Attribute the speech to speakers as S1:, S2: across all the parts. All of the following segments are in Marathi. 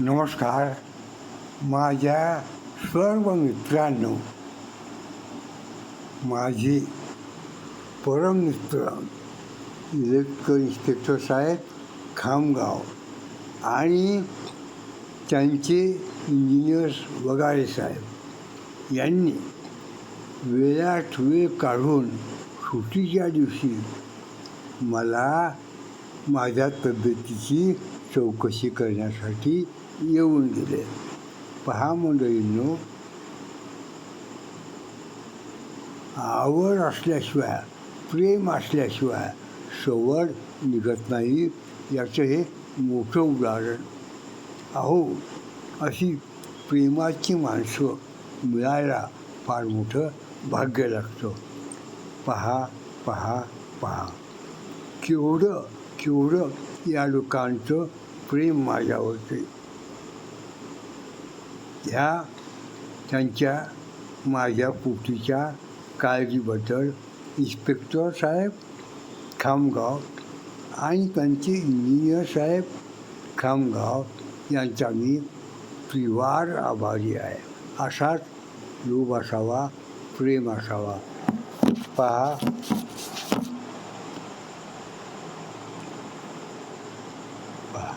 S1: नमस्कार. माझ्या सर्व मित्रांनो माझे परममित्र इलेक्ट्रिकल इन्स्पेक्टर साहेब खामगाव आणि त्यांचे इंजिनियर्स वगारे साहेब यांनी वेळात वेळ काढून सुट्टीच्या दिवशी मला माझ्या तब्येतीची चौकशी करण्यासाठी येऊन गेले. पहा मंडळींनो आवड असल्याशिवाय प्रेम असल्याशिवाय सवड निघत नाही. याचं हे मोठं उदाहरण. अहो अशी प्रेमाची माणसं मिळायला फार मोठं भाग्य लागतं. पहा पहा पहा. केवढं केवढं या लोकांचं प्रेम माझ्यावरती ह्या त्यांच्या माझ्या पोटीच्या काळजीबद्दल इन्स्पेक्टर साहेब खामगाव आणि त्यांचे इंजिनियर साहेब खामगाव यांचा मी त्रिवार आभारी आहे. असाच लोभ असावा प्रेम असावा. पहा पहा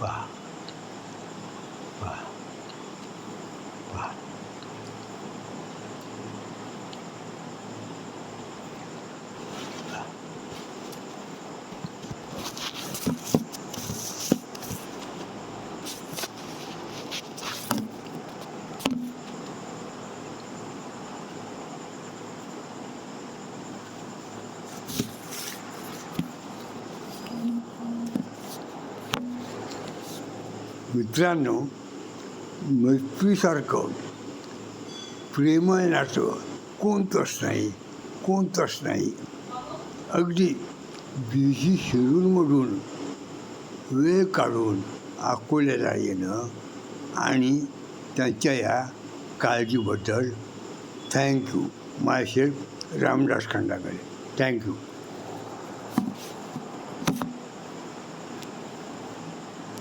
S1: पहा पहा पहा मित्रांनो मैत्रीसारखं प्रेमळ नातं कोणतंच नाही कोणतंच नाही. अगदी बिझी शेड्यूलमधून वेळ काढून अकोल्याला येणं आणि त्यांच्या या काळजीबद्दल थँक्यू माय शेल्फ रामदास खंडाकडे थँक्यू